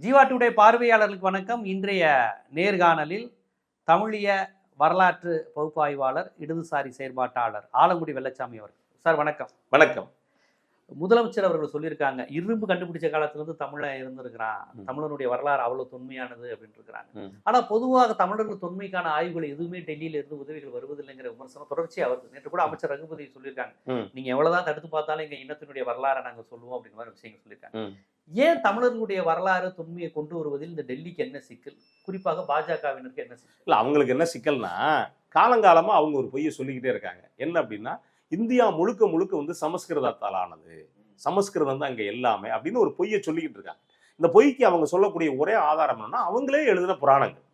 Jeeva today பார்வையாளர்களுக்கு வணக்கம். இன்றைய நேர்காணலில் தமிழிய வரலாற்று பகுப்பாய்வாளர் இடதுசாரி செயற்பாட்டாளர் ஆலங்குடி வெள்ளச்சாமி அவர்கள். சார் வணக்கம். வணக்கம். முதலமைச்சர் அவர்கள் சொல்லியிருக்காங்க இரும்பு கண்டுபிடிச்ச காலத்துல இருந்து தமிழன் இருந்திருக்கிறான். தமிழனுடைய வரலாறு அவ்வளவு தொன்மையானது அப்படின்னு இருக்கிறாங்க. ஆனா பொதுவாக தமிழர்கள் தொன்மைக்கான ஆய்வுகள் எதுவுமே டெல்லியில இருந்து உதவிகள் வருவதில்லைங்கிற விமர்சனம் தொடர்ச்சியா வருது. நேற்று கூட அமைச்சர் ரகுபதி சொல்லியிருக்காங்க. நீங்க எவ்வளவுதான் தடுத்து பார்த்தாலும் எங்க இனத்தினுடைய வரலாறை நாங்க சொல்லுவோம் அப்படிங்கிற மாதிரி விஷயங்கள் சொல்லியிருக்காங்க. ஏன் தமிழர்களுடைய வரலாறு தொன்மையை கொண்டு வருவதில் இந்த டெல்லிக்கு என்ன சிக்கல்? குறிப்பாக பாஜகவினருக்கு என்ன சிக்கல்? இல்லை அவங்களுக்கு என்ன சிக்கல்னா காலங்காலமாக அவங்க ஒரு பொய்யை சொல்லிக்கிட்டே இருக்காங்க. என்ன அப்படின்னா இந்தியா முழுக்க முழுக்க வந்து சமஸ்கிருதத்தால் ஆனது. சமஸ்கிருதம் தான் அங்கே எல்லாமே அப்படின்னு ஒரு பொய்யை சொல்லிக்கிட்டு இருக்காங்க. இந்த பொய்க்கு அவங்க சொல்லக்கூடிய ஒரே ஆதாரம் என்னன்னா அவங்களே எழுதின புராணங்கள்.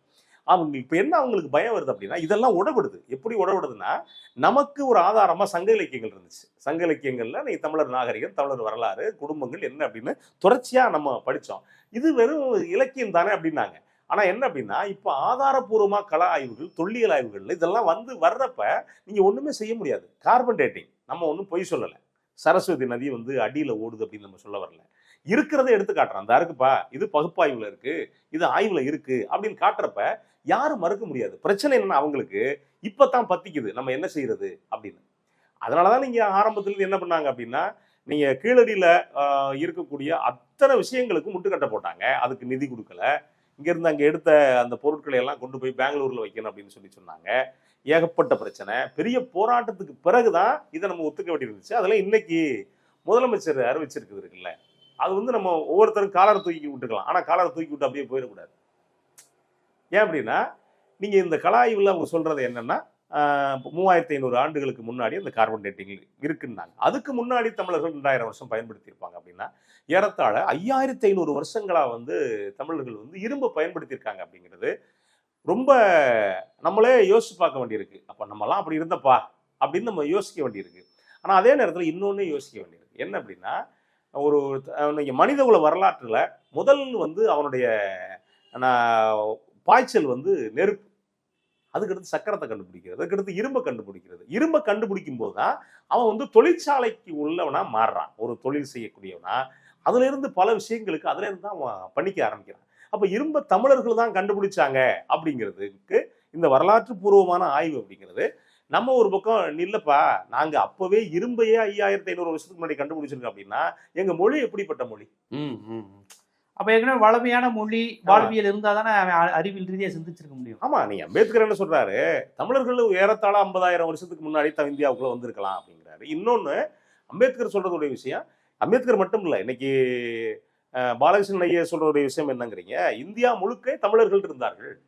அவங்க இப்போ என்ன அவங்களுக்கு பயம் வருது அப்படின்னா இதெல்லாம் உடவிடுது எப்படி உடவிடுதுன்னா நமக்கு ஒரு ஆதாரமாக சங்க இலக்கியங்கள் இருந்துச்சு. சங்க இலக்கியங்களில் நீ தமிழர் நாகரிகம் தமிழர் வரலாறு குடும்பங்கள் என்ன அப்படின்னு தொடர்ச்சியாக நம்ம படித்தோம் இது வெறும் இலக்கியம் தானே அப்படின்னாங்க. ஆனால் என்ன அப்படின்னா இப்போ ஆதாரபூர்வமாக கலா ஆய்வுகள் தொல்லியல் ஆய்வுகள் இதெல்லாம் வந்து வர்றப்ப நீங்கள் ஒன்றுமே செய்ய முடியாது. கார்பன் டேட்டிங் நம்ம ஒன்றும் பொய் சொல்லலை. சரஸ்வதி நதி வந்து அடியில் ஓடுது அப்படின்னு நம்ம சொல்ல வரல. இருக்கிறத எடுத்து காட்டுறோம் அந்த இருக்குப்பா இது பகுப்பாய்வில் இருக்குது இது ஆய்வில் இருக்குது அப்படின்னு காட்டுறப்ப யாரும் மறுக்க முடியாது. பிரச்சனை என்னன்னா அவங்களுக்கு இப்பதான் பத்திக்குது. நம்ம என்ன செய்யறது அப்படின்னு. அதனாலதான் நீங்க ஆரம்பத்துல இருந்து என்ன பண்ணாங்க அப்படின்னா நீங்க கீழடியில இருக்கக்கூடிய அத்தனை விஷயங்களுக்கு முட்டுக்கட்டை போட்டாங்க. அதுக்கு நிதி கொடுக்கல. இங்க இருந்து அங்க எடுத்த அந்த பொருட்களை எல்லாம் கொண்டு போய் பெங்களூர்ல வைக்கணும் அப்படின்னு சொல்லி சொன்னாங்க. ஏகப்பட்ட பிரச்சனை. பெரிய போராட்டத்துக்கு பிறகுதான் இதை நம்ம ஒத்துக்க வேண்டியிருந்துச்சு. அதெல்லாம் இன்னைக்கு முதலமைச்சர் அறிவிச்சிருக்குது இருக்குல்ல அது வந்து நம்ம ஒவ்வொருத்தரும் காலரை தூக்கி விட்டுக்கலாம். ஆனா காலரை தூக்கி விட்டு அப்படியே போயிடக்கூடாது. ஏன் அப்படின்னா நீங்கள் இந்த கலாய்வில் அவங்க சொல்கிறது என்னென்னா மூவாயிரத்தி ஐநூறு ஆண்டுகளுக்கு முன்னாடி அந்த கார்பன் டேட்டிங் இருக்குன்னாங்க. அதுக்கு முன்னாடி தமிழர்கள் ரெண்டாயிரம் வருஷம் பயன்படுத்தியிருப்பாங்க அப்படின்னா ஏறத்தாழ ஐயாயிரத்தி ஐநூறு வருஷங்களாக வந்து தமிழர்கள் வந்து இரும்பை பயன்படுத்தியிருக்காங்க அப்படிங்கிறது ரொம்ப நம்மளே யோசிச்சு பார்க்க வேண்டியிருக்கு. அப்போ நம்மலாம் அப்படி இருந்தப்பா அப்படின்னு நம்ம யோசிக்க வேண்டியிருக்கு. ஆனால் அதே நேரத்தில் இன்னொன்று யோசிக்க வேண்டியிருக்கு. என்ன அப்படின்னா ஒரு அஹ், மனித உல வரலாற்றில் முதல் வந்து அவனுடைய நான், பாய்ச்சல் வந்து நெருப்பு. அதுக்கடுத்து சக்கரத்தை கண்டுபிடிக்கிறது அதுக்கடுத்து இரும்பை கண்டுபிடிக்கிறது. இரும்பை கண்டுபிடிக்கும் போது தான் அவன் வந்து தொழிற்சாலைக்கு உள்ளவனா மாறுறான். ஒரு தொழில் செய்யக்கூடியவனா. அதுலேருந்து பல விஷயங்களுக்கு அதுலேருந்து தான் அவன் பண்ணிக்க ஆரம்பிக்கிறான். அப்போ இரும்ப தமிழர்கள் தான் கண்டுபிடிச்சாங்க அப்படிங்கிறதுக்கு இந்த வரலாற்று பூர்வமான ஆய்வு அப்படிங்கிறது நம்ம ஒரு பக்கம் இல்லைப்பா நாங்க அப்பவே இரும்பையே ஐயாயிரத்தி ஐநூறு வருஷத்துக்கு முன்னாடி கண்டுபிடிச்சிருக்கோம் அப்படின்னா எங்க மொழி எப்படிப்பட்ட மொழி? அப்ப ஏற்கனவே வளமையான மொழி வாழ்வியல் இருந்தா தானே அவன் அறிவியல் ரீதியா சிந்திச்சிருக்க முடியும். ஆமா நீ அம்பேத்கர் என்ன சொல்றாரு? தமிழர்கள் ஏறத்தாழ ஐம்பதாயிரம் வருஷத்துக்கு முன்னாடி த- இந்தியாவுக்குள்ள வந்திருக்கலாம் அப்படிங்கிறாரு. இன்னொன்னு அம்பேத்கர் சொல்றதுடைய விஷயம் அம்பேத்கர் மட்டும் இல்ல இன்னைக்கு பாலகிருஷ்ணன் ஐயா சொல்றதுடைய விஷயம் என்னங்கிறீங்க? இந்தியா முழுக்க தமிழர்கள் இருந்தார்கள்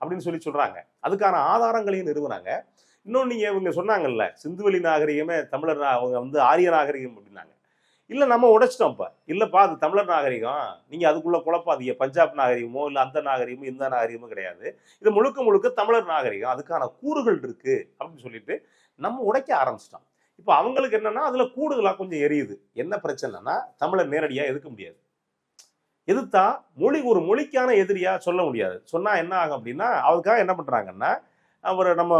அப்படின்னு சொல்லி சொல்றாங்க. அதுக்கான ஆதாரங்களையும் நிறுவனாங்க. இன்னொன்னு நீங்க இவங்க சொன்னாங்கல்ல சிந்துவெளி நாகரிகமே தமிழர் அவங்க வந்து ஆரிய நாகரிகம் அப்படின்னாங்க. இல்லை நம்ம உடைச்சிட்டோம் இப்போ. இல்லைப்பா அது தமிழர் நாகரிகம். நீங்கள் அதுக்குள்ளே குழப்பாதீங்க. பஞ்சாப் நாகரிகமோ இல்லை அந்த நாகரிகமோ இந்த நாகரிகமோ கிடையாது. இது முழுக்க முழுக்க தமிழர் நாகரிகம். அதுக்கான கூறுகள் இருக்குது அப்படின்னு சொல்லிட்டு நம்ம உடைக்க ஆரம்பிச்சிட்டோம். இப்போ அவங்களுக்கு என்னன்னா அதில் கூடுதலாக கொஞ்சம் எரியுது. என்ன பிரச்சனைனா தமிழர் நேரடியாக எதுக்க முடியாது. எதிர்த்தா மொழி ஒரு மொழிக்கான எதிரியா சொல்ல முடியாது. சொன்னா என்ன ஆகும் அப்படின்னா அவருக்காக என்ன பண்றாங்கன்னா அவர் நம்ம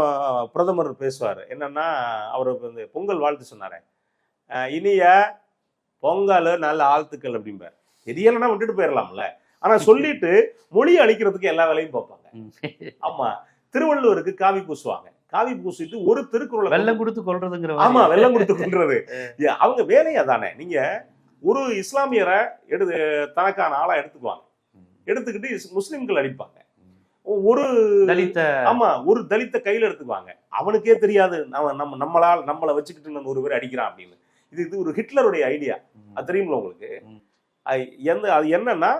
பிரதமர் பேசுவார். என்னன்னா அவர் வந்து பொங்கல் வாழ்த்து சொன்னாரே. இனிய பொங்கல் நல்ல ஆழ்த்துக்கள் அப்படிம்பார். தெரியலைன்னா விட்டுட்டு போயிடலாம்ல ஆனா சொல்லிட்டு மொழி அழிக்கிறதுக்கு எல்லா வேலையும் பார்ப்பாங்க. ஆமா. திருவள்ளுவருக்கு காவி பூசுவாங்க. காவி பூசிட்டு ஒரு திருக்குறளை வெள்ளம் கொடுத்து கொள்றதுங்கிற ஆமா. வெள்ளம் கொடுத்து கொள்றது அவங்க வேலையே அதானே நீங்க ஒரு இஸ்லாமியரை எடுத்து தனக்கான ஆளா எடுத்துக்குவாங்க. எடுத்துக்கிட்டு முஸ்லிம்கள் அடிப்பாங்க. ஒரு தலித்த ஆமா ஒரு தலித்த கையில எடுத்துக்குவாங்க. அவனுக்கே தெரியாது. நம்ம நம்ம நம்மளால் நம்மளை வச்சுக்கிட்டு ஒரு பேர் அடிக்கிறான் அப்படின்னு. இது இது ஒரு ஹிட்லருடைய ஐடியா. அது தெரியுங்களா உங்களுக்கு? எந்த அது என்னன்னா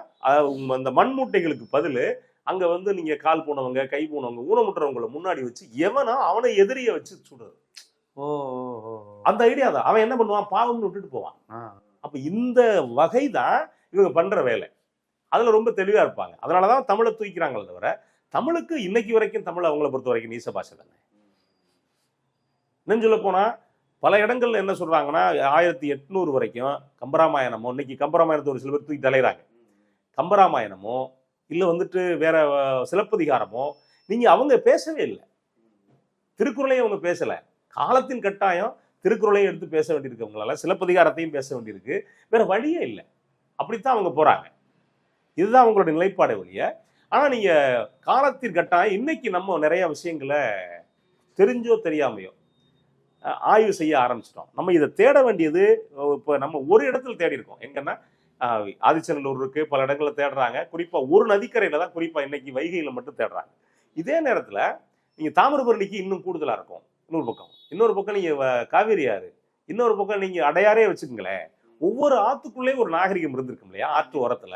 அந்த மண் மூட்டைகளுக்கு பதில் அங்க வந்து நீங்க கால் போனவங்க கை போனவங்க ஊனமுட்டுறவங்கள முன்னாடி வச்சு எவனா அவனை எதிரிய வச்சு சுடுறது. ஓ. அந்த ஐடியா தான். அவன் என்ன பண்ணுவான்? பாவம்னு விட்டுட்டு போவான். அப்ப இந்த வகை தான் இவங்க பண்ற வேலை. அதுல ரொம்ப தெளிவா இருப்பாங்க. அதனாலதான் தமிழை தூக்கிறாங்களே தவிர தமிழுக்கு இன்னைக்கு வரைக்கும் தமிழ் அவங்கள பொறுத்த வரைக்கும் நீச பாஷை தானே. இன்னும் சொல்ல போனா பல இடங்கள்ல என்ன சொல்றாங்கன்னா ஆயிரத்தி எட்நூறு வரைக்கும் கம்பராமாயணமோ இன்னைக்கு கம்பராமாயணத்தை ஒரு சில பேர் தூக்கி தலைகிறாங்க கம்பராமாயணமோ இல்லை வந்துட்டு வேற சிலப்பதிகாரமோ நீங்க அவங்க பேசவே இல்லை. திருக்குறளையும் அவங்க பேசல. காலத்தின் கட்டாயம் திருக்குறளையும் எடுத்து பேச வேண்டியிருக்கு அவங்களால. சிலப்பதிகாரத்தையும் பேச வேண்டியிருக்கு. வேற வழியே இல்லை. அப்படித்தான் அவங்க போறாங்க. இதுதான் அவங்களோட நிலைப்பாடு வழிய ஆனா நீங்க காலத்தின் கட்டாயம் இன்னைக்கு நம்ம நிறைய விஷயங்களை தெரிஞ்சோ தெரியாமையோ ஆய்வு செய்ய ஆரம்பிச்சிட்டோம். நம்ம இதை தேட வேண்டியது இப்போ நம்ம ஒரு இடத்துல தேடி இருக்கோம். எங்கன்னா ஆதிச்சநல்லூர் இருக்கு பல இடங்களில் தேடுறாங்க. குறிப்பாக ஒரு நதிக்கரையில் தான் குறிப்பாக இன்னைக்கு வைகையில் மட்டும் தேடுறாங்க. இதே நேரத்தில் நீங்கள் தாமிரபரணிக்கு இன்னும் கூடுதலாக இருக்கும். இன்னொரு பக்கம். இன்னொரு பக்கம் நீங்கள் வ- காவேரி ஆறு. இன்னொரு பக்கம் நீங்கள் அடையாரே வச்சுக்கோங்களேன். ஒவ்வொரு ஆற்றுக்குள்ளேயும் ஒரு நாகரிகம் இருந்திருக்கும் இல்லையா? ஆற்று ஓரத்தில்.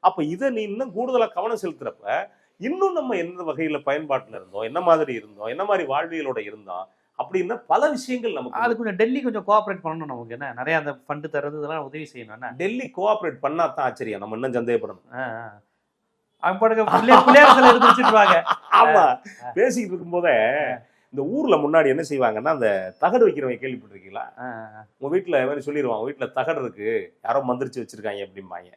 அப்போ இதை நீ இன்னும் கூடுதலாக கவனம் செலுத்துறப்ப இன்னும் நம்ம எந்த வகையில் பயன்பாட்டில் இருந்தோம்? என்ன மாதிரி இருந்தோம்? என்ன மாதிரி வாழ்வியலோட இருந்தோம்? அப்படின்னா பல விஷயங்கள் நமக்கு அது கொஞ்சம் டெல்லி கொஞ்சம் கோஆப்ரேட் பண்ணணும் நமக்கு என்ன? நிறைய அந்த ஃபண்டு தர்றது இதெல்லாம் உதவி செய்யணும் என்ன? டெல்லி கோஆபரேட் பண்ணா தான் ஆச்சரியம். நம்ம இன்னும் சந்தேகப்படணும். ஆமா. பேசிக்கிட்டு இருக்கும்போதே இந்த ஊர்ல முன்னாடி என்ன செய்வாங்கன்னா அந்த தகடு வைக்கிறவங்க கேள்விப்பட்டிருக்கீங்களா? உங்க வீட்டுல மாதிரி சொல்லிடுவான் வீட்டுல தகடு இருக்கு யாரோ மந்திரிச்சு வச்சிருக்காங்க அப்படிம்பாங்க.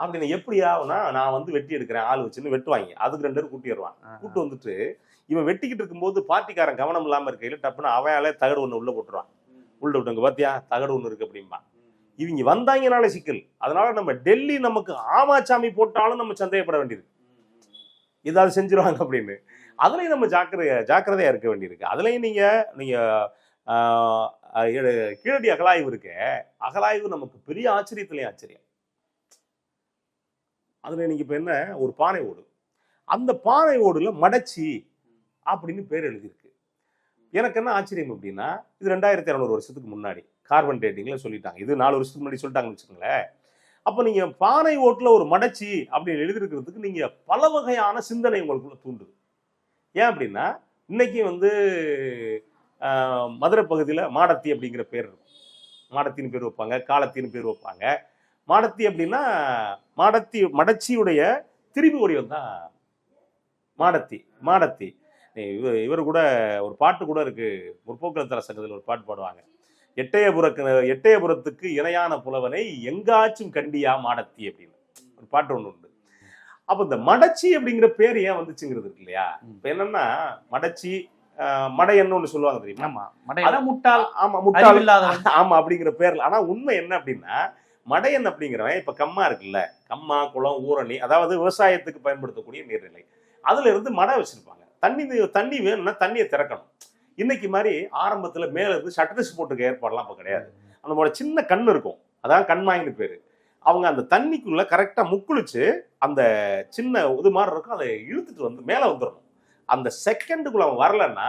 அப்படின்னு எப்படி ஆகும்னா நான் வந்து வெட்டி எடுக்கிறேன் ஆள் வச்சுன்னு வெட்டுவாங்க. அதுக்கு ரெண்டு பேரும் கூட்டி வருவான் கூட்டு வந்துட்டு இவன் வெட்டிக்கிட்டு இருக்கும்போது பார்ட்டிக்காரன் கவனம் இல்லாம இருக்கையில் டப்புன்னு அவனாலே தகடு ஒண்ணு உள்ள போட்டுருவான். உள்ள விட்டுங்க பாத்தியா? தகடு ஒன்று இருக்கு அப்படிம்பா. இவங்க வந்தாங்கனால சிக்கல். அதனால நம்ம டெல்லி நமக்கு ஆமாச்சாமி போட்டாலும் நம்ம சந்தேகப்பட வேண்டியது. ஏதாவது செஞ்சிருவாங்க அப்படின்னு. அதுலயும் நம்ம ஜாக்கிர ஜாக்கிரதையா இருக்க வேண்டியிருக்கு. அதுலயும் நீங்க நீங்க ஆஹ், கீழடி அகலாய்வு இருக்க. அகலாய்வு நமக்கு பெரிய ஆச்சரியத்துலேயும் ஆச்சரியம். அதுல நீங்க இப்போ என்ன? ஒரு பானை ஓடு. அந்த பானை ஓடுல மடச்சி அப்படின்னு பேர் எழுதியிருக்கு. எனக்கு என்ன ஆச்சரியம் அப்படின்னா இது ரெண்டாயிரத்தி இரநூறு வருஷத்துக்கு முன்னாடி கார்பன் டேட்டிங்கில் சொல்லிட்டாங்க. இது நாலு வருஷத்துக்கு முன்னாடி சொல்லிட்டாங்கன்னு வச்சுக்கோங்களேன். அப்போ நீங்கள் பானை ஓட்டில் ஒரு மடச்சி அப்படின்னு எழுதியிருக்கிறதுக்கு நீங்கள் பல வகையான சிந்தனை உங்களுக்குள்ள தூண்டுது. ஏன் அப்படின்னா இன்னைக்கு வந்து மதுரை பகுதியில் மாடத்தி அப்படிங்கிற பேர் இருக்கும். மாடத்தின்னு பேர் வைப்பாங்க காலத்தின்னு பேர் வைப்பாங்க. மாடத்தி அப்படின்னா மாடத்தி மடச்சியுடைய திரும்பி வடிவம் தான் மாடத்தி மாடத்தி. இவர் இவர் கூட ஒரு பாட்டு கூட இருக்கு. முற்போக்குத்தர சங்கத்தில் ஒரு பாட்டு பாடுவாங்க. எட்டயபுரக்கு எட்டயபுரத்துக்கு இணையான புலவனை எங்காச்சும் கண்டியா மாடத்தி அப்படின்னு. ஒரு பாட்டு ஒண்ணு உண்டு. அப்ப இந்த மடச்சி அப்படிங்கிற பேர் ஏன் வந்துச்சுங்கிறது இருக்கு இல்லையா? இப்ப என்னன்னா மடச்சி மடையன்னு ஒண்ணு சொல்லுவாங்க தெரியுமா? ஆமா. முட்டாள் ஆமா முட்டாள். அறிவில்லாதவன். ஆமா அப்படிங்கிற பேர்ல. ஆனா உண்மை என்ன அப்படின்னா மடையன் அப்படிங்கிறவன் இப்ப கம்மா இருக்குல்ல. கம்மா குளம் ஊரணி அதாவது விவசாயத்துக்கு பயன்படுத்தக்கூடிய நீர்நிலை. அதுல இருந்து மடை வச்சிருப்பாங்க. தண்ணி தண்ணி வேணும்னா தண்ணியை திறக்கணும். இன்னைக்கு மாதிரி ஆரம்பத்துல மேல இருந்து ஷட்டர்ஸ் போட்டுக்க ஏற்பாடுலாம் இப்ப கிடையாது. நம்மளோட சின்ன கண் இருக்கும். அதான் கண்மாயின்னு பேரு. அவங்க அந்த தண்ணிக்குள்ள கரெக்டா முக்குளிச்சு அந்த சின்ன இது மாதிரி இருக்கும் அதை இழுத்துட்டு வந்து மேல வந்துடணும் அந்த செகண்டுக்குள்ள அவன் வரலன்னா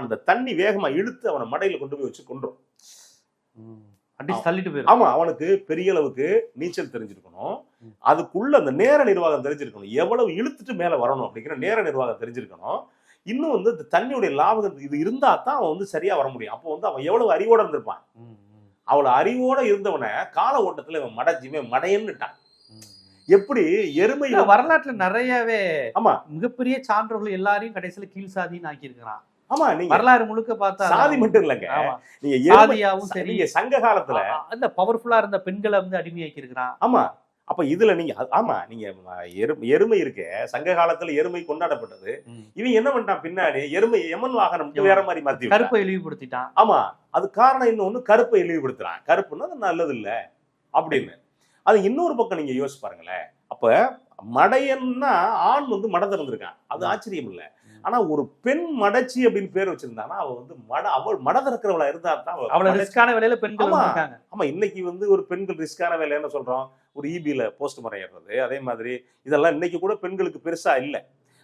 அந்த தண்ணி வேகமா இழுத்து அவனை மடையில கொண்டு போய் வச்சு கொண்டுரும் தள்ளிட்டு போயிரும். ஆமா அவனுக்கு பெரிய அளவுக்கு நீச்சல் தெரிஞ்சிருக்கணும். அதுக்குள்ள அந்த நேர நிர்வாகம் தெரிஞ்சிருக்கணும். எவ்வளவு இழுத்துட்டு மேல வரணும் அப்படிங்கிற நேர நிர்வாகம் தெரிஞ்சிருக்கணும். இன்னும் வந்து இந்த தண்ணியுடைய லாபம் இது இருந்தா தான் அவன் வந்து சரியா வர முடியும். அப்போ வந்து அவன் எவ்வளவு அறிவோட இருந்திருப்பான்? அவளை அறிவோட இருந்தவனை கால ஓட்டத்துல இவன் மடஞ்சுமே மடையன்னுட்டான். எப்படி எருமை வரலாற்றுல நிறையவே ஆமா. மிகப்பெரிய சான்றவர்கள் எல்லாரையும் கடைசியில கீழ் சாதின்னு ஆக்கியிருக்கிறான். ஆமா நீங்க வரலாறு முழுக்க பார்த்தா சாதி மட்டும் இல்லைங்க. நீங்க சாதியாவும் சரி. சங்க காலத்துல அந்த பவர்ஃபுல்லா இருந்த பெண்களை வந்து அடிமையாக்கி இருக்கிறான் ஆமா. அப்ப இதுல நீங்க ஆமா நீங்க எருமை இருக்கு சங்க காலத்துல எருமை கொண்டாடப்பட்டது இவன் என்ன பண்ணிட்டான் பின்னாடி எருமை எமன் வாகனம். வேற மாதிரி மாத்தி. கருப்பை இழிவுபடுத்திட்டான் ஆமா அது காரணம் இன்னொன்னு கருப்பை இழிவுபடுத்துறான் கருப்புன்னா அது நல்லது இல்ல அப்படின்னு அது இன்னொரு பக்கம் நீங்க யோசிச்சு பாருங்களேன் அப்ப மடையன்னா ஆண் வந்து மட திறந்திருக்கான் அது. ஆச்சரியம் இல்ல ஆனா ஒரு பெண் மடச்சி அப்படின்னு பேர் வச்சிருந்தானா அவ வந்து மட அவள் மட திறக்கிறவளா இருந்தா தான் அவ அவ்வளவு மடச்சி. ரிஸ்கான வேலையில பெண்கள் ஆமா. இன்னைக்கு வந்து ஒரு பெண்கள் ரிஸ்கான வேலை என்ன சொல்றோம் ஒரு இபியில போஸ்ட் முறையிடுறது அதே மாதிரி இதெல்லாம் இன்னைக்கு கூட பெண்களுக்கு பெருசாக இல்லை.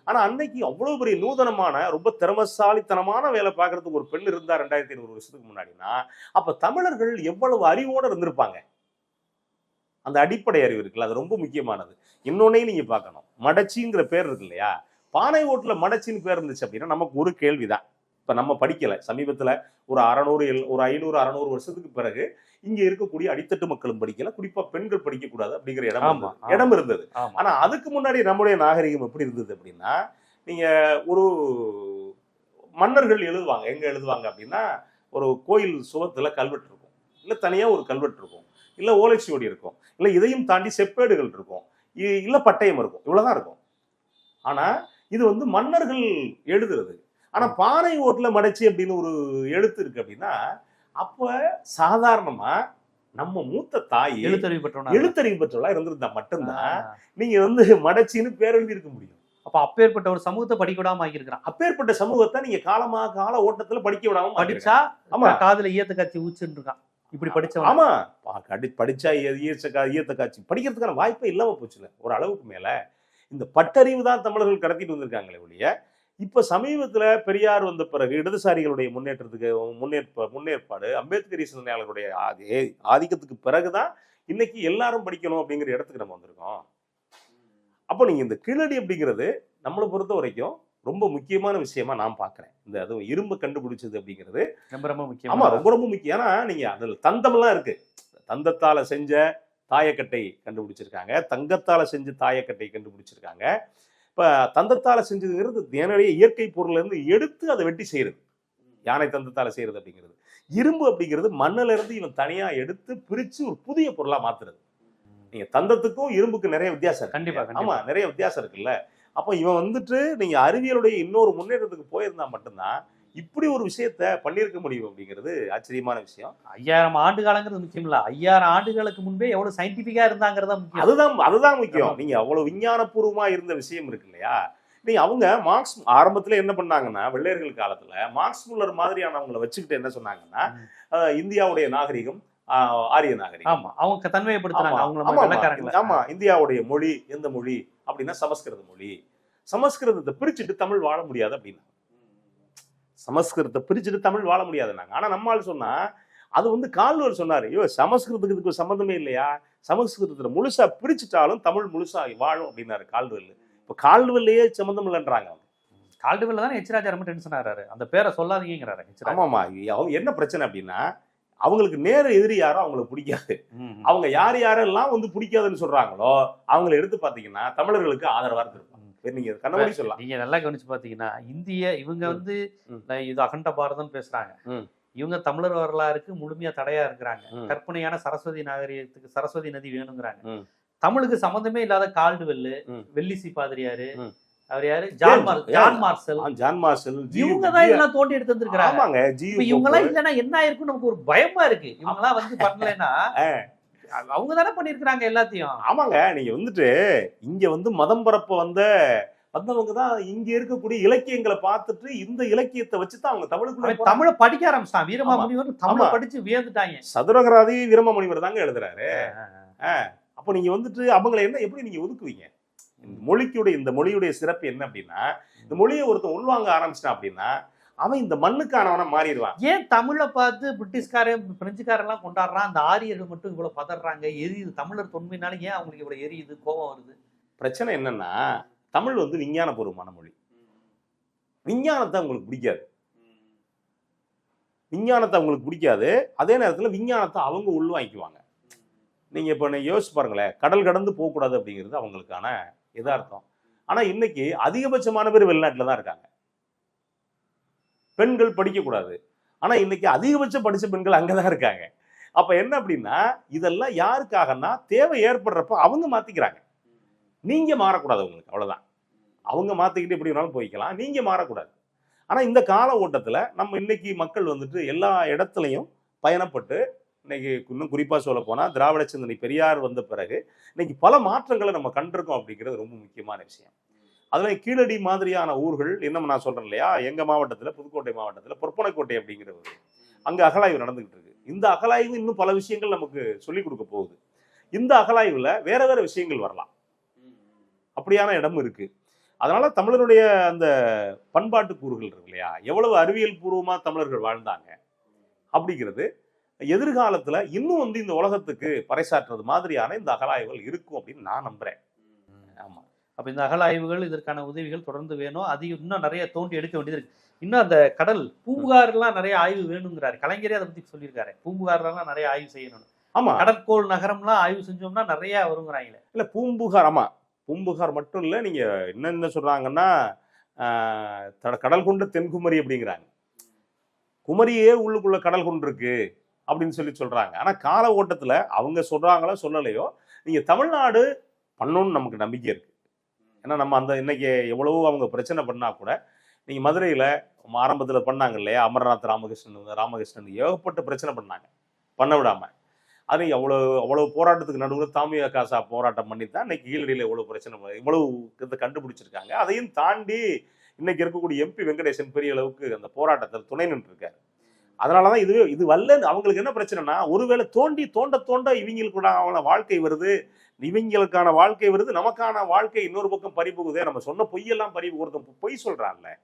ஆனால் அன்னைக்கு அவ்வளோ பெரிய நூதனமான ரொம்ப திறமசாலித்தனமான வேலை பார்க்கறதுக்கு ஒரு பெண் இருந்தால் ரெண்டாயிரத்தி ஐநூறு வருஷத்துக்கு முன்னாடினா அப்போ தமிழர்கள் எவ்வளவு அறிவோடு இருந்திருப்பாங்க? அந்த அடிப்படை அறிவு இருக்குல்ல அது ரொம்ப முக்கியமானது. இன்னொன்னையும் நீங்கள் பார்க்கணும். மடச்சிங்கிற பேர் இருக்கு இல்லையா? பானை ஓட்டில் மடச்சின்னு பேர் இருந்துச்சு அப்படின்னா நமக்கு ஒரு கேள்விதான். இப்ப நம்ம படிக்கல. சமீபத்துல ஒரு அறநூறு எல்- ஒரு ஐநூறு அறநூறு வருஷத்துக்கு பிறகு இங்க இருக்கக்கூடிய அடித்தட்டு மக்களும் படிக்கல. குறிப்பா பெண்கள் படிக்க கூடாது அப்படிங்கிற இடம். இடம் இருந்தது. ஆமா. ஆனா அதுக்கு முன்னாடி நம்முடைய நாகரிகம் எப்படி இருந்தது அப்படின்னா நீங்க ஒரு மன்னர்கள் எழுதுவாங்க. எங்க எழுதுவாங்க அப்படின்னா ஒரு கோயில் சுவத்துல கல்வெட்டு இருக்கும். இல்ல தனியா ஒரு கல்வெட்டு இருக்கும். இல்ல ஓலைச்சுவடி இருக்கும். இல்ல இதையும் தாண்டி செப்பேடுகள் இருக்கும். இல்ல பட்டயம் இருக்கும். இவ்வளவுதான் இருக்கும். ஆனா இது வந்து மன்னர்கள் எழுதுறது. ஆனா பானை ஓட்டுல மடைச்சி அப்படின்னு ஒரு எழுத்து இருக்கு அப்படின்னா அப்ப சாதாரணமா நம்ம மூத்த தாய் எழுத்தறிவு பெற்றவனா எழுத்தறிவு பெற்றவளா இருந்திருந்தா மட்டும்தான். நீங்க வந்து மடச்சின்னு பேரெழுதி இருக்க முடியும். அப்ப அப்பேற்பட்ட ஒரு சமூகத்தை படிக்க விடாம ஆகியிருக்கிறான். அப்பேற்பட்ட சமூகத்தை நீங்க காலமா கால ஓட்டத்துல படிக்க விடாம. படிச்சா ஆமா. காதுல ஈயத்தை காட்சி ஊச்சுன்னு இருக்கான். இப்படி படிச்சவன். ஆமா. படிச்சா ஈ- ஈயச்ச கா- ஈயத்த காட்சி படிக்கிறதுக்கான வாய்ப்பே இல்லாம போச்சுல. ஒரு அளவுக்கு மேல. இந்த பட்டறிவு தான் தமிழர்கள் கடத்திட்டு வந்திருக்காங்களே ஒழிய இப்ப சமீபத்துல பெரியார் வந்த பிறகு இடதுசாரிகளுடைய முன்னேற்றத்துக்கு முன்னேற்ப முன்னேற்பாடு அம்பேத்கரி சிந்தனையாளர்களுடைய ஆதி- ஆதிக்கத்துக்கு பிறகுதான் இன்னைக்கு எல்லாரும் படிக்கணும் அப்படிங்கிற இடத்துக்கு நம்ம வந்திருக்கோம். அப்போ நீங்க இந்த கீழடி அப்படிங்கிறது நம்மளை பொறுத்த வரைக்கும் ரொம்ப முக்கியமான விஷயமா நான் பாக்குறேன். இந்த அதுவும் இரும்பு கண்டுபிடிச்சது அப்படிங்கிறது ரொம்ப ரொம்ப முக்கியம் ரொம்ப ரொம்ப முக்கியம். ஏன்னா நீங்க அதுல தந்தம்லாம் இருக்கு. தந்தத்தால செஞ்ச தாயக்கட்டை கண்டுபிடிச்சிருக்காங்க. தங்கத்தால செஞ்ச தாயக்கட்டை கண்டுபிடிச்சிருக்காங்க. இப்ப தந்தத்தால செஞ்சதுங்கிறது நேரடிய இயற்கை பொருள்ல இருந்து எடுத்து அதை வெட்டி செய்யறது. யானை தந்தத்தால செய்யறது அப்படிங்கிறது. இரும்பு அப்படிங்கிறது மண்ணுல இருந்து இவன் தனியா எடுத்து பிரிச்சு ஒரு புதிய பொருளா மாத்துறது. நீங்க தந்தத்துக்கும் இரும்புக்கு நிறைய வித்தியாசம் இருக்கு கண்டிப்பா, ஆமா கண்டிப்பா. நிறைய வித்தியாசம் இருக்குல்ல. அப்போ இவன் வந்துட்டு நீங்க அறிவியலுடைய இன்னொரு முன்னேற்றத்துக்கு போயிருந்தா மட்டும்தான் இப்படி ஒரு விஷயத்த பண்ணியிருக்க முடியும் அப்படிங்கிறது ஆச்சரியமான விஷயம். ஐயாயிரம் ஆண்டு காலங்கிறது முக்கியம் இல்ல. ஐயாயிரம் ஆண்டுகளுக்கு முன்பே எவ்வளவு சயின்டிபிக்கா இருந்தாங்கிறதா முக்கியம். அதுதான் அதுதான் முக்கியம். நீங்க அவ்வளவு விஞ்ஞானபூர்வமா இருந்த விஷயம் இருக்கு இல்லையா? நீங்க அவங்க மார்க்ஸ் ஆரம்பத்துல என்ன பண்ணாங்கன்னா வெள்ளையர்கள் காலத்துல மார்க்ஸ் முல்லர் மாதிரியானவங்களை வச்சுக்கிட்டு என்ன சொன்னாங்கன்னா இந்தியாவுடைய நாகரிகம் ஆரிய நாகரிகம். ஆமா. அவங்க தன்மையப்படுத்துறாங்க. அவங்கள ஆமா. இந்தியாவுடைய மொழி எந்த மொழி அப்படின்னா சமஸ்கிருத மொழி. சமஸ்கிருதத்தை பிரிச்சுட்டு தமிழ் வாழ முடியாது அப்படின்னா. சமஸ்கிருதத்தை பிரிச்சுட்டு தமிழ் வாழ முடியாதுன்னாங்க. ஆனா நம்மால் சொன்னா அது வந்து கால்வர் சொன்னாரு. ஐயோ சமஸ்கிருதத்துக்கு இதுக்கு சம்மந்தமே இல்லையா? சமஸ்கிருதத்துல முழுசா பிரிச்சுட்டாலும் தமிழ் முழுசா வாழும் அப்படின்னாரு கால்வெல் இப்ப கால்வெல்லையே சம்மந்தம் இல்லைன்றாங்க அவங்க. கால்டுவெல்ல தானே எச்ராஜா ரொம்ப டென்ஷன் ஆறாரு அந்த பேரை சொல்லாதீங்கிறாரு எச்ராஜா ஆமாமா அவங்க என்ன பிரச்சனை அப்படின்னா அவங்களுக்கு நேர எதிரி யாரோ அவங்களுக்கு பிடிக்காது. அவங்க யார் யாரெல்லாம் வந்து பிடிக்காதுன்னு சொல்றாங்களோ அவங்கள எடுத்து பாத்தீங்கன்னா தமிழர்களுக்கு ஆதரவா இருந்திருப்பாங்க. நீங்க கண்ணபடி சொல்லலாம் நீங்க நல்லா கவனிச்சு பாத்தீங்கன்னா இந்திய இவங்க. வந்து இது அகண்ட பாரதம் பேசுறாங்க. இவங்க தமிழர் வரலாறுக்கு முழுமையா தடையா இருக்கிறாங்க. கற்பனையான சரஸ்வதி நாகரிகத்துக்கு சரஸ்வதி நதி வேணுங்கிறாங்க. தமிழுக்கு சம்பந்தமே இல்லாத கால்டுவெல்லு ம். வெள்ளிசி பாதிரியாரு. அவர் யாரு John? John Marshal John Marshal இவங்க தான் இதெல்லாம் தோண்டி எடுத்து வந்திருக்கிறாங்க ஆமாங்க இவங்க எல்லாம் இல்லைன்னா என்ன ஆயிருக்கும் நமக்கு ஒரு பயமா இருக்கு இவங்க எல்லாம் வந்து பண்ணலைன்னா அவங்க தானே பண்ணிருக்காங்க எல்லாத்தையும் ஆமாங்க நீங்க வந்துட்டு இங்க வந்து மதம் பரப்ப வந்த வந்தவங்க தான் இங்க இருக்கக்கூடிய இலக்கியங்களை பார்த்துட்டு இந்த இலக்கியத்தை வச்சுதான் அவங்க தமிழுக்குள்ள அவன் போறாங்க. தமிழை படிக்க ஆரம்பிச்சான் வீரமா ஆமா. முனிவர் தமிழை. படிச்சு வியந்துட்டாங்க சதுரகராதி வீரமாமுனிவர் தாங்க எழுதுறாரு அப்ப நீங்க வந்துட்டு அவங்களை என்ன எப்படி நீங்க ஒதுக்குவீங்க மொழிக்குடைய இந்த மொழியுடைய சிறப்பு என்ன அப்படின்னா இந்த மொழியை ஒருத்தன் உள்வாங்க ஆரம்பிச்சிட்டான் அப்படின்னா அவன் இந்த மண்ணுக்கானவனா மாறிடுவான். ஏன் தமிழை பார்த்து பிரிட்டிஷ்காரன் பிரெஞ்சுக்காரன் எல்லாம் கொண்டாடுறான்? அந்த ஆரியர்கள் மட்டும் இவ்வளவு பதறாங்க எரியுது. தமிழர் தொன்மைனால ஏன் அவங்களுக்கு இவ்வளவு எரியுது கோபம் வருது? பிரச்சனை என்னன்னா தமிழ் வந்து விஞ்ஞானபூர்வமான மொழி. விஞ்ஞானத்தை அவங்களுக்கு பிடிக்காது. விஞ்ஞானத்தை அவங்களுக்கு பிடிக்காது. அதே நேரத்தில் விஞ்ஞானத்தை அவங்க உள்வாங்கிக்குவாங்க. நீங்க இப்போ யோசிச்சு பாருங்களேன் கடல் கடந்து போகக்கூடாது அப்படிங்கிறது அவங்களுக்கான எதார்த்தம் ஆனா இன்னைக்கு அதிகபட்சமான பேர் வெளிநாட்டில் தான் இருக்காங்க. பெண்கள் படிக்கக்கூடாது. ஆனால் இன்னைக்கு அதிகபட்சம் படித்த பெண்கள் அங்கதான் இருக்காங்க. அப்போ என்ன அப்படின்னா இதெல்லாம் யாருக்காகன்னா தேவை ஏற்படுறப்ப அவங்க மாத்திக்கிறாங்க. நீங்கள் மாறக்கூடாது உங்களுக்கு அவ்வளோதான் அவங்க மாற்றிக்கிட்டு எப்படி வேணாலும் போய்க்கலாம் நீங்கள் மாறக்கூடாது. ஆனால் இந்த கால ஓட்டத்தில் நம்ம இன்னைக்கு மக்கள் வந்துட்டு எல்லா இடத்துலையும் பயணப்பட்டு இன்னைக்கு இன்னும் குறிப்பாக சொல்ல போனா திராவிட சிந்தனை பெரியார் வந்த பிறகு இன்னைக்கு பல மாற்றங்களை நம்ம கண்டிருக்கோம் அப்படிங்கிறது ரொம்ப முக்கியமான விஷயம். அதுல கீழடி மாதிரியான ஊர்கள் இன்னும் நான் சொல்றேன் இல்லையா? எங்க மாவட்டத்துல புதுக்கோட்டை மாவட்டத்துல பொற்பனைக்கோட்டை அப்படிங்கிற ஒரு அங்க அகலாய்வு நடந்துகிட்டு இருக்கு. இந்த அகலாய்வு இன்னும் பல விஷயங்கள் நமக்கு சொல்லிக் கொடுக்க போகுது. இந்த அகலாய்வுல வேற வேற விஷயங்கள் வரலாம். அப்படியான இடம் இருக்கு. அதனால தமிழருடைய அந்த பண்பாட்டு கூறுகள் இருக்கு இல்லையா? எவ்வளவு அறிவியல் பூர்வமா தமிழர்கள் வாழ்ந்தாங்க அப்படிங்கிறது எதிர்காலத்துல இன்னும் வந்து இந்த உலகத்துக்கு பறைசாற்றுறது மாதிரியான இந்த அகலாய்வுகள் இருக்கும் அப்படின்னு நான் நம்புறேன். ஆமா. அப்ப இந்த அகழாய்வுகள் இதற்கான உதவிகள் தொடர்ந்து வேணும். அதிகம் இன்னும் நிறைய தோண்டி எடுக்க வேண்டியது இருக்கு. இன்னும் அந்த கடல் பூம்புகார்லாம் நிறைய ஆய்வு வேணுங்கிறாரு. கலைஞரே அதை பத்தி சொல்லியிருக்காரு. பூம்புகார்லாம் நிறைய ஆய்வு செய்யணும் ஆமா. கடற்கோள் நகரம்லாம் ஆய்வு செஞ்சோம்னா நிறைய வருங்கிறாங்களே. இல்ல பூம்புகார் ஆமா. பூம்புகார் மட்டும் இல்ல நீங்க என்னென்ன சொல்றாங்கன்னா கடல் கொண்ட தென்குமரி அப்படிங்கிறாங்க. குமரியே உள்ளுக்குள்ள கடல் கொண்டு இருக்கு அப்படின்னு சொல்லி சொல்றாங்க. ஆனா கால ஓட்டத்துல அவங்க சொல்றாங்களோ சொல்லலையோ நீங்க தமிழ்நாடு பண்ணணும்னு நமக்கு நம்பிக்கை இருக்கு. ஏன்னா நம்ம அந்த இன்னைக்கு எவ்வளவோ அவங்க பிரச்சனை பண்ணால் கூட நீங்கள் மதுரையில் ஆரம்பத்தில் பண்ணாங்க இல்லையா? அமர்நாத் ராமகிருஷ்ணன் ராமகிருஷ்ணன் ஏகப்பட்ட பிரச்சனை பண்ணாங்க. பண்ண விடாமல் அது எவ்வளோ அவ்வளோ போராட்டத்துக்கு நடுவில் தாமியா காசா போராட்டம் பண்ணி தான் இன்னைக்கு கீழடியில் எவ்வளோ பிரச்சனை இவ்வளவு இதை கண்டுபிடிச்சிருக்காங்க. அதையும் தாண்டி இன்னைக்கு இருக்கக்கூடிய எம்பி வெங்கடேசன் பெரிய அளவுக்கு அந்த போராட்டத்தில் துணை நின்றுருக்காரு. அதனாலதான் இது இது வல்ல அவங்களுக்கு என்ன பிரச்சனைனா ஒருவேளை தோண்டி தோண்ட தோண்ட இவங்களுக்குள்ள வாழ்க்கை வருது. இவங்களுக்கான வாழ்க்கை வருது. நமக்கான வாழ்க்கை இன்னொரு பக்கம் பறி போகுதே நம்ம சொன்ன பொய்யெல்லாம் பறி ஒருத்தன் பொய் சொல்றான்ல.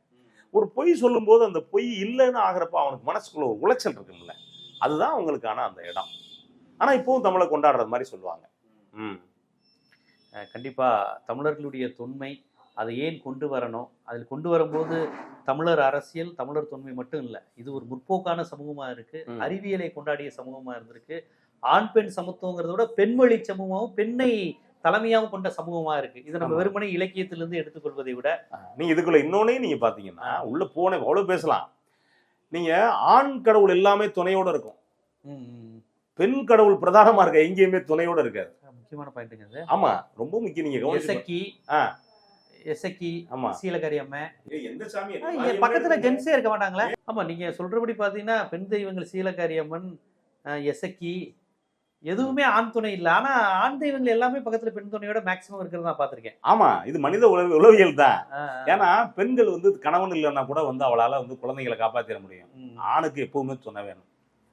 ஒரு பொய் சொல்லும்போது அந்த பொய் இல்லைன்னு ஆகிறப்ப அவனுக்கு மனசுக்குள்ள ஒரு உளைச்சல் இருக்குல்ல அதுதான் அவங்களுக்கான அந்த இடம். ஆனா இப்பவும் தமிழை கொண்டாடுறது மாதிரி சொல்லுவாங்க. ம். கண்டிப்பா தமிழர்களுடைய தொன்மை அதை ஏன் கொண்டு வரணும்? அதில் கொண்டு வரும்போது தமிழர் அரசியல் தமிழர் தொன்மை மட்டும் இல்லை. இது ஒரு முற்போக்கான சமூகமா இருக்கு. அறிவியலை கொண்டாடிய சமூகமா இருந்திருக்கு. ஆண் பெண் சமத்துவங்கிறத விட பெண்வழி சமூகமும் பெண்ணை தலைமையாகவும் கொண்ட சமூகமா இருக்கு. இதை நம்ம. வெறுமனே இலக்கியத்திலிருந்து எடுத்துக்கொள்வதை விட. நீங்க இதுக்குள்ள இன்னொன்னையும் நீங்க பாத்தீங்கன்னா உள்ள போன அவ்வளவு பேசலாம். நீங்க ஆண் கடவுள் எல்லாமே துணையோட இருக்கும். பெண் கடவுள் பிரதானமா இருக்க எங்கேயுமே துணையோட இருக்காது. முக்கியமான பாயிண்ட்டுங்க ஆமா ரொம்ப முக்கியம் நீங்க எசக்கி. எசக்கி ஆமா. சீலகரி அம்மை பக்கத்துல ஜென்ஸே இருக்க. மாட்டாங்களே. ஆமா நீங்க சொல்றபடி பாத்தீங்கன்னா பெண் தெய்வங்கள் சீலகாரி அம்மன் எசக்கி எதுவுமே ஆண் துணை இல்ல. ஆனா ஆண் தெய்வங்கள் எல்லாமே பக்கத்துல பெண் துணையோட மேக்சிமம் இருக்கிறத நான் பாத்திருக்கேன் ஆமா இது மனித உளவி- உளவியல் தான். ஏன்னா பெண்கள் வந்து கணவன் இல்லைன்னா கூட வந்து அவளால வந்து குழந்தைகளை காப்பாத்திட முடியும். ஆணுக்கு எப்பவுமே துணை வேணும்.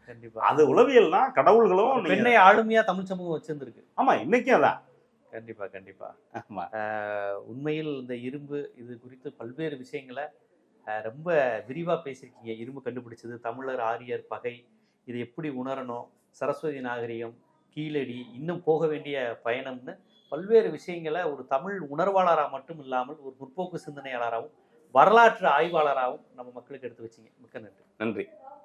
கண்டிப்பா. அது உளவியல்னா கடவுள்களும் பெண்ணை ஆளுமையா தமிழ் சமூகம் வச்சிருந்திருக்கு. ஆமா இன்னைக்கும் அதான். கண்டிப்பா கண்டிப்பா. ஆமா. உண்மையில் இந்த இரும்பு இது குறித்து பல்வேறு விஷயங்களை ரொம்ப விரிவா பேசியிருக்கீங்க. இரும்பு கண்டுபிடிச்சது தமிழர் ஆரியர் பகை இதை எப்படி உணரணும்? சரஸ்வதி நாகரிகம் கீழடி இன்னும் போக வேண்டிய பயணம்னு பல்வேறு விஷயங்களை ஒரு தமிழ் உணர்வாளராக மட்டும் இல்லாமல் ஒரு முற்போக்கு சிந்தனையாளராகவும் வரலாற்று ஆய்வாளராகவும் நம்ம மக்களுக்கு எடுத்து வச்சிங்க. மிக்க நன்றி. நன்றி.